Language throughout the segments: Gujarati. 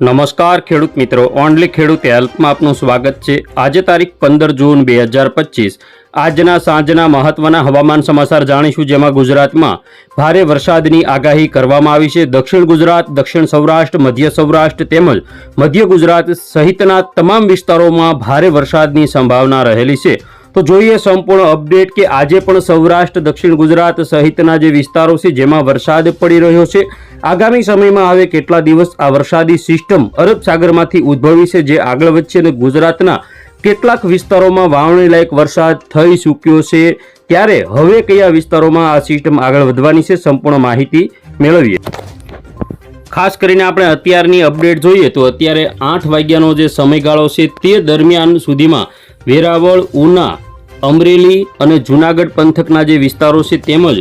નમસ્કાર ખેડૂત મિત્રો, ઓનલી ખેડૂત હેલ્પમાં આપનું સ્વાગત છે. આજે તારીખ પંદર જૂન બે હજાર પચીસ. આજના સાંજના મહત્વના હવામાન સમાચાર જાણીશું, જેમાં ગુજરાતમાં ભારે વરસાદની આગાહી કરવામાં આવી છે. દક્ષિણ ગુજરાત, દક્ષિણ સૌરાષ્ટ્ર, મધ્ય સૌરાષ્ટ્ર તેમજ મધ્ય ગુજરાત સહિતના તમામ વિસ્તારોમાં ભારે વરસાદની સંભાવના રહેલી છે. તો જોઈએ સંપૂર્ણ અપડેટ કે આજે પણ સૌરાષ્ટ્ર, દક્ષિણ ગુજરાત સહિતના જે વિસ્તારો છે, જેમાં વરસાદ પડી રહ્યો છે. આગામી સમયમાં હવે કેટલા દિવસ આ વરસાદી સિસ્ટમ અરબ સાગરમાંથી ઉદ્ભવી છે, જે આગળ વધશે અને ગુજરાતના કેટલાક વિસ્તારોમાં વાવણી લાયક વરસાદ થઈ ચૂક્યો છે. ત્યારે હવે કયા વિસ્તારોમાં આ સિસ્ટમ આગળ વધવાની છે, સંપૂર્ણ માહિતી મેળવીએ. ખાસ કરીને આપણે અત્યારની અપડેટ જોઈએ તો અત્યારે આઠ વાગ્યાનો જે સમયગાળો છે, તે દરમિયાન સુધીમાં વેરાવળ, ઉના, અમરેલી અને જૂનાગઢ પંથકના જે વિસ્તારો છે તેમજ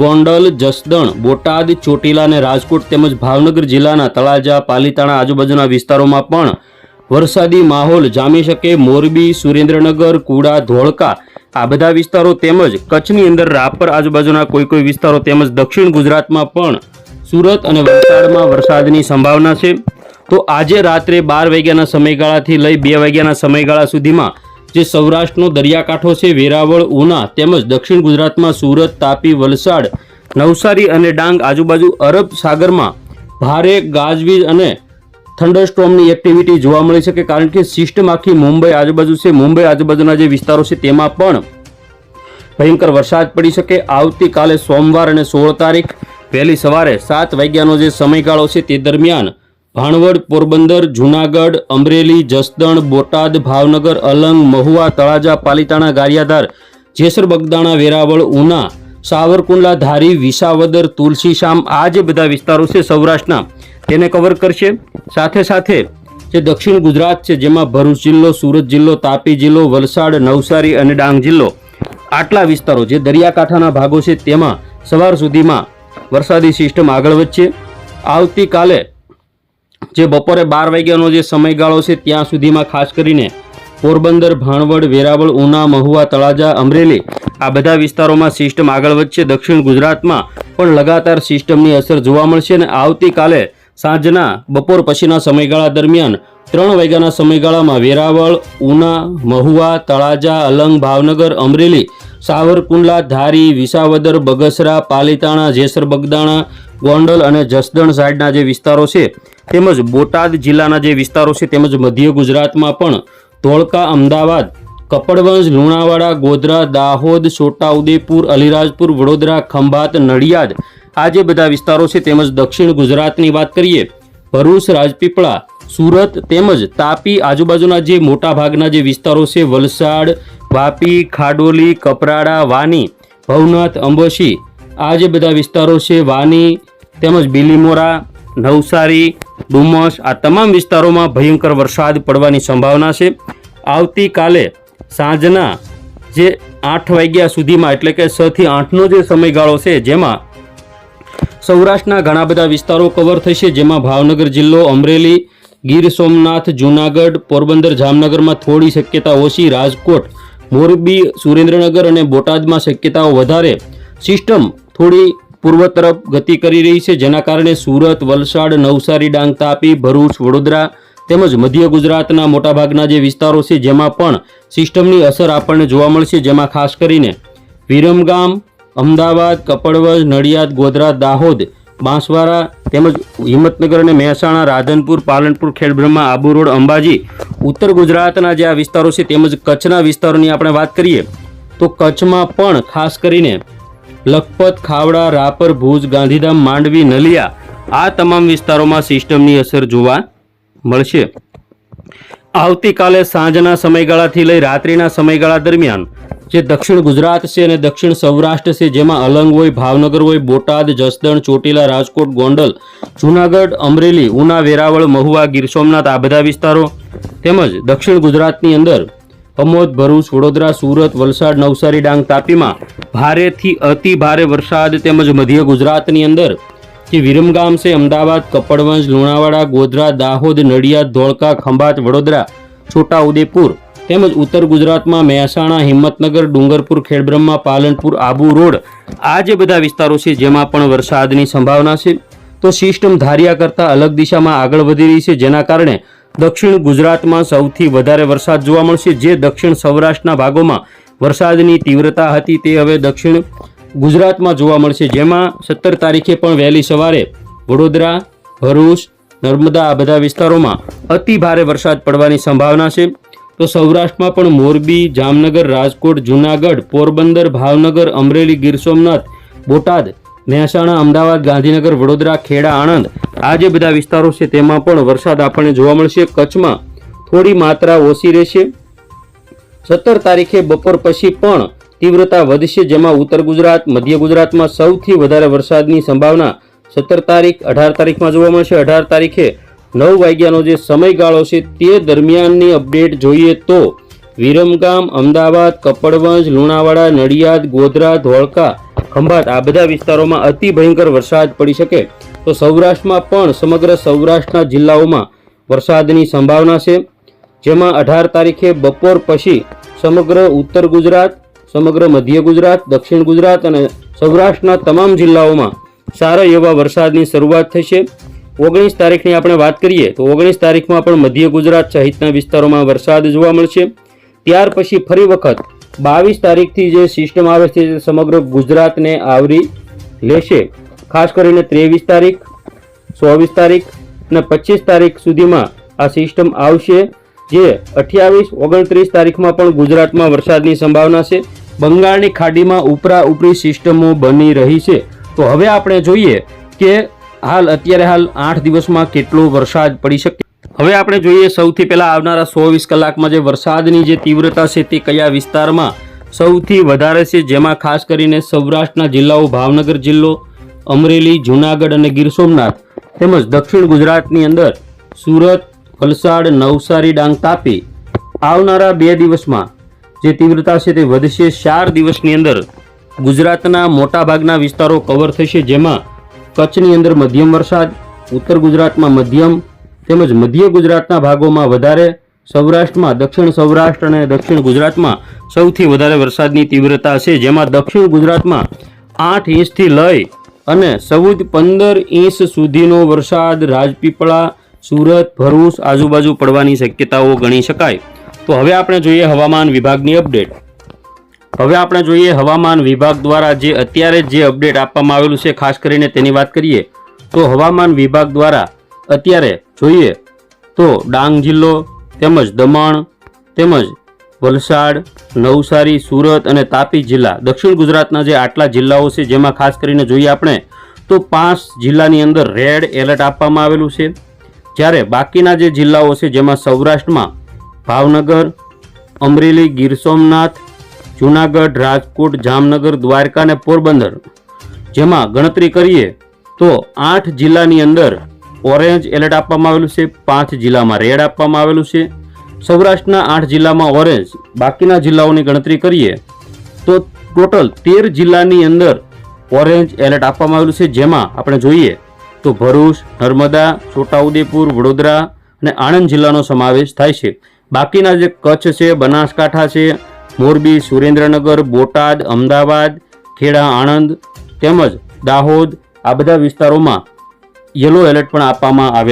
ગોંડલ, જસદણ, બોટાદ, ચોટીલા અને રાજકોટ તેમજ ભાવનગર જિલ્લાના તળાજા, પાલીતાણા આજુબાજુના વિસ્તારોમાં પણ વરસાદી માહોલ જામી શકે. મોરબી, સુરેન્દ્રનગર, કુડા, ધોળકા આ બધા વિસ્તારો તેમજ કચ્છની અંદર રાપર આજુબાજુના કોઈ કોઈ વિસ્તારો તેમજ દક્ષિણ ગુજરાતમાં પણ સુરત અને વલસાડમાં વરસાદની સંભાવના છે. તો આજે રાત્રે બાર વાગ્યાના સમયગાળાથી લઈ બે વાગ્યાના સમયગાળા સુધીમાં જે સૌરાષ્ટ્રનો દરિયાકાંઠો છે, વેરાવળ, ઉના તેમજ દક્ષિણ ગુજરાતમાં સુરત, તાપી, વલસાડ, નવસારી અને ડાંગ આજુબાજુ અરબ સાગરમાં ભારે ગાજવીજ અને થંડરસ્ટોમની એક્ટિવિટી જોવા મળી શકે કારણ કે સિસ્ટમ આખી મુંબઈ આજુબાજુ છે. મુંબઈ આજુબાજુના જે વિસ્તારો છે, તેમાં પણ ભયંકર વરસાદ પડી શકે. આવતીકાલે સોમવાર અને સોળ તારીખ વહેલી સવારે સાત વાગ્યાનો જે સમયગાળો છે, તે દરમિયાન ભાણવડ પોરબંદર, જૂનાગઢ, અમરેલી, જસદણ, બોટાદ, ભાવનગર, અલંગ, મહુવા, તળાજા, પાલીતાણા, ગારિયાધાર, જેસર, બગદાણા, વેરાવળ, ઉના, સાવરકુંડલા, ધારી, વિસાવદર તુલસીશામ આ જે બધા વિસ્તારો છે સૌરાષ્ટ્રના, તેને કવર કરશે. સાથે સાથે જે દક્ષિણ ગુજરાત છે, જેમાં ભરૂચ જિલ્લો, સુરત જિલ્લો, તાપી જિલ્લો, વલસાડ, નવસારી અને ડાંગ જિલ્લો, આટલા વિસ્તારો જે દરિયાકાંઠાના ભાગો છે, તેમાં સવાર સુધીમાં વરસાદી સિસ્ટમ આગળ વધશે. આવતીકાલે જે બપોરે બાર વાગ્યાનો જે સમયગાળો છે, ત્યાં સુધીમાં ખાસ કરીને પોરબંદર, ભાણવડ, વેરાવળ, ઉના, મહુવા, તળાજા, અમરેલી આ બધા વિસ્તારોમાં સિસ્ટમ આગળ વધશે. દક્ષિણ ગુજરાતમાં પણ લગાતાર સિસ્ટમની અસર જોવા મળશે અને આવતીકાલે સાંજના બપોર પછીના સમયગાળા દરમિયાન ત્રણ વાગ્યાના સમયગાળામાં વેરાવળ, ઉના, મહુવા, તળાજા, અલંગ, ભાવનગર, અમરેલી, સાવરકુંડલા, ધારી, વિસાવદર, બગસરા, પાલીતાણા, જેસર, બગદાણા, ગોંડલ અને જસદણ સાઈડના જે વિસ્તારો છે તેમજ બોટાદ જિલ્લાના જે વિસ્તારો છે તેમજ મધ્ય ગુજરાતમાં પણ ધોળકા, અમદાવાદ, કપડવંજ, લુણાવાડા, ગોધરા, દાહોદ, છોટાઉદેપુર, અલીરાજપુર, વડોદરા, ખંભાત, નડિયાદ આ જે બધા વિસ્તારો છે તેમજ દક્ષિણ ગુજરાતની વાત કરીએ, ભરૂચ, રાજપીપળા, સુરત તેમજ તાપી આજુબાજુના જે મોટા ભાગના જે વિસ્તારો છે વલસાડ, વાપી, ખાડોલી, કપરાડા, વાની, ભવનાથ, અંબોશી આ જે બધા વિસ્તારો છે વાની તેમજ બિલીમોરા, નવસારી ડુમસ આ તમામ વિસ્તારોમાં ભયંકર વરસાદ પડવાની સંભાવના છે. આવતીકાલે સાંજના જે આઠ વાગ્યા સુધીમાં, એટલે કે છ થી આઠનો જે સમયગાળો છે, જેમાં સૌરાષ્ટ્રના ઘણા બધા વિસ્તારો કવર થશે, જેમાં ભાવનગર જિલ્લો, અમરેલી, ગીર સોમનાથ, જૂનાગઢ, પોરબંદર, જામનગરમાં થોડી શક્યતા ઓછી, રાજકોટ, મોરબી, સુરેન્દ્રનગર અને બોટાદમાં શક્યતાઓ વધારે. સિસ્ટમ થોડી પૂર્વ તરફ ગતિ કરી રહી છે, જેના કારણે સુરત, વલસાડ, નવસારી ડાંગ તાપી ભરૂચ, વડોદરા તેમજ મધ્ય ગુજરાતના મોટાભાગના જે વિસ્તારો છે, જેમાં પણ સિસ્ટમની અસર આપણને જોવા મળશે, જેમાં ખાસ કરીને વિરમગામ, અમદાવાદ, કપડવજ, નડિયાદ, ગોધરા, દાહોદ, બાંસવાડા તેમજ હિંમતનગર અને મહેસાણા, રાધનપુર, પાલનપુર, ખેડબ્રહ્મા, આબુ રોડ, અંબાજી, ઉત્તર ગુજરાતના જે આ વિસ્તારો છે તેમજ કચ્છના વિસ્તારોની આપણે વાત કરીએ, તો કચ્છમાં પણ ખાસ કરીને લખપત, ખાવડા, રાપર, ભુજ, ગાંધીધામ, માંડવી, નલિયા આ તમામ વિસ્તારોમાં સિસ્ટમની અસર જોવા મળશે. આવતીકાલે સાંજના સમયગાળાથી લઈ રાત્રિના સમયગાળા દરમિયાન જે દક્ષિણ ગુજરાત છે અને દક્ષિણ સૌરાષ્ટ્ર છે, જેમાં અલંગ હોય, ભાવનગર હોય, બોટાદ, જસદણ, ચોટીલા, રાજકોટ, ગોંડલ, જૂનાગઢ, અમરેલી, ઉના, વેરાવળ, મહુવા, ગીર સોમનાથ આ બધા વિસ્તારો તેમજ દક્ષિણ ગુજરાતની અંદર અમોદ, ભરૂચ, વડોદરા, સુરત, વલસાડ, નવસારી, ડાંગ, તાપીમાં ભારેથી અતિ ભારે વરસાદ તેમજ મધ્ય ગુજરાતની અંદર જે વિરમગામ છે અમદાવાદ, કપડવંજ, લુણાવાડા, ગોધરા, દાહોદ, નડિયાદ, ધોળકા, ખંભાત, વડોદરા, છોટાઉદેપુર તેમજ ઉત્તર ગુજરાતમાં મહેસાણા, હિંમતનગર, ડુંગરપુર, ખેડબ્રહ્મા, પાલનપુર, આબુ રોડ આ જે બધા વિસ્તારો છે જેમાં પણ વરસાદની સંભાવના છે. તો સિસ્ટમ ધાર્યા કરતાં અલગ દિશામાં આગળ વધી રહી છે જેના કારણે દક્ષિણ ગુજરાતમાં સૌથી વધારે વરસાદ જોવા મળશે જે દક્ષિણ સૌરાષ્ટ્રના ભાગોમાં વરસાદની તીવ્રતા હતી તે હવે દક્ષિણ ગુજરાતમાં જોવા મળશે. જેમાં સત્તર તારીખે પણ વહેલી સવારે વડોદરા, ભરૂચ, નર્મદા આ બધા વિસ્તારોમાં અતિ ભારે વરસાદ પડવાની સંભાવના છે. તો સૌરાષ્ટ્રમાં પણ મોરબી, જામનગર, રાજકોટ, જૂનાગઢ, પોરબંદર, ભાવનગર, અમરેલી, ગીર સોમનાથ, બોટાદ, મહેસાણા, અમદાવાદ, ગાંધીનગર, વડોદરા, ખેડા, આણંદ આ જે બધા વિસ્તારો છે તેમાં પણ વરસાદ આપણને જોવા મળશે. કચ્છમાં થોડી માત્રા ઓછી રહેશે. સત્તર તારીખે બપોર પછી પણ તીવ્રતા વધશે, જેમાં ઉત્તર ગુજરાત, મધ્ય ગુજરાતમાં સૌથી વધારે વરસાદની સંભાવના સત્તર તારીખ, અઢાર તારીખમાં જોવા મળશે. અઢાર તારીખે નવ વાગ્યાનો જે સમયગાળો છે તે દરમિયાનની અપડેટ જોઈએ તો વિરમગામ, અમદાવાદ, કપડવંજ, લુણાવાડા, નડિયાદ, ગોધરા, ધોળકા, ખંભાત આ બધા વિસ્તારોમાં અતિ ભયંકર વરસાદ પડી શકે. તો સૌરાષ્ટ્રમાં પણ સમગ્ર સૌરાષ્ટ્રના જિલ્લાઓમાં વરસાદની સંભાવના છે. જેમાં અઢાર તારીખે બપોર પછી સમગ્ર ઉત્તર ગુજરાત, સમગ્ર મધ્ય ગુજરાત, દક્ષિણ ગુજરાત અને સૌરાષ્ટ્રના તમામ જિલ્લાઓમાં સારા એવા વરસાદની શરૂઆત થશે. ઓગણીસ તારીખની આપણે વાત કરીએ તો ઓગણીસ તારીખમાં પણ મધ્ય ગુજરાત સહિતના વિસ્તારોમાં વરસાદ જોવા મળશે. ત્યાર પછી ફરી વખત બાવીસ તારીખથી જે સિસ્ટમ આવે છે તે સમગ્ર ગુજરાતને આવરી લેશે. ખાસ કરીને ત્રેવીસ તારીખ, ચોવીસ તારીખ અને પચીસ તારીખ સુધીમાં આ સિસ્ટમ આવશે. જે અઠ્યાવીસ, ઓગણત્રીસ તારીખમાં પણ ગુજરાતમાં વરસાદની સંભાવના છે. બંગાળની ખાડીમાં ઉપરા ઉપરી સિસ્ટમો બની રહી છે. તો હવે આપણે જોઈએ કે હાલ, અત્યારે હાલ આઠ દિવસમાં કેટલો વરસાદ પડી શકે. હવે આપણે જોઈએ સૌથી પહેલાં આવનારા ચોવીસ કલાકમાં જે વરસાદની જે તીવ્રતા છે તે કયા વિસ્તારમાં સૌથી વધારે છે, જેમાં ખાસ કરીને સૌરાષ્ટ્રના જિલ્લાઓ, ભાવનગર જિલ્લો, અમરેલી, જૂનાગઢ અને ગીર સોમનાથ, તેમજ દક્ષિણ ગુજરાતની અંદર સુરત વલસાડ નવસારી ડાંગ તાપી આવનારા બે દિવસમાં જે તીવ્રતા છે તે વધશે ચાર દિવસની અંદર. ગુજરાતના મોટાભાગના વિસ્તારો કવર થશે, જેમાં કચ્છની અંદર મધ્યમ વરસાદ, ઉત્તર ગુજરાતમાં મધ્યમ તેમજ મધ્ય ગુજરાતના ભાગોમાં વધારે, સૌરાષ્ટ્રમાં દક્ષિણ સૌરાષ્ટ્ર અને દક્ષિણ ગુજરાતમાં સૌથી વધારે વરસાદની તીવ્રતા છે, જેમાં દક્ષિણ ગુજરાતમાં આઠ ઇંચથી લઈ અને ચૌદ પંદર ઇંચ સુધીનો વરસાદ રાજપીપળા સુરત, ભરૂચ, આજુબાજુ પડવાની શક્યતાઓ ગણી શકાય. તો હવે આપણે જોઈએ હવામાન વિભાગની અપડેટ. હવે આપણે જોઈએ હવામાન વિભાગ દ્વારા જે અત્યારે જે અપડેટ આપવામાં આવેલું છે, ખાસ કરીને તેની વાત કરીએ, તો હવામાન વિભાગ દ્વારા અત્યારે જોઈએ તો ડાંગ જિલ્લો, તેમજ દમણ, તેમજ વલસાડ, નવસારી, સુરત અને તાપી જિલ્લા, દક્ષિણ ગુજરાતના જે આટલા જિલ્લાઓ છે, જેમાં ખાસ કરીને જોઈએ આપણે, તો પાંચ જિલ્લાની અંદર રેડ એલર્ટ આપવામાં આવેલું છે. જ્યારે બાકીના જે જિલ્લાઓ છે, જેમાં સૌરાષ્ટ્રમાં ભાવનગર, અમરેલી, ગીર સોમનાથ, જૂનાગઢ, રાજકોટ, જામનગર, દ્વારકા અને પોરબંદર, જેમાં ગણતરી કરીએ તો આઠ જિલ્લાની અંદર ઓરેન્જ એલર્ટ આપવામાં આવેલું છે, પાંચ જિલ્લામાં રેડ આપવામાં આવેલું છે. સૌરાષ્ટ્રના આઠ જિલ્લામાં ઓરેન્જ, બાકીના જિલ્લાઓની ગણતરી કરીએ તો ટોટલ તેર જિલ્લાની અંદર ઓરેન્જ એલર્ટ આપવામાં આવેલું છે, જેમાં આપણે જોઈએ તો ભરૂચ, નર્મદા, છોટાઉદેપુર, વડોદરા અને આણંદ જિલ્લાનો સમાવેશ થાય છે. બાકીના જે કચ્છ છે, બનાસકાંઠા છે, મોરબી, સુરેન્દ્રનગર, બોટાદ, અમદાવાદ, ખેડા, આણંદ તેમજ દાહોદ આ બધા વિસ્તારોમાં યલો એલર્ટ પણ આપવામાં આવેલ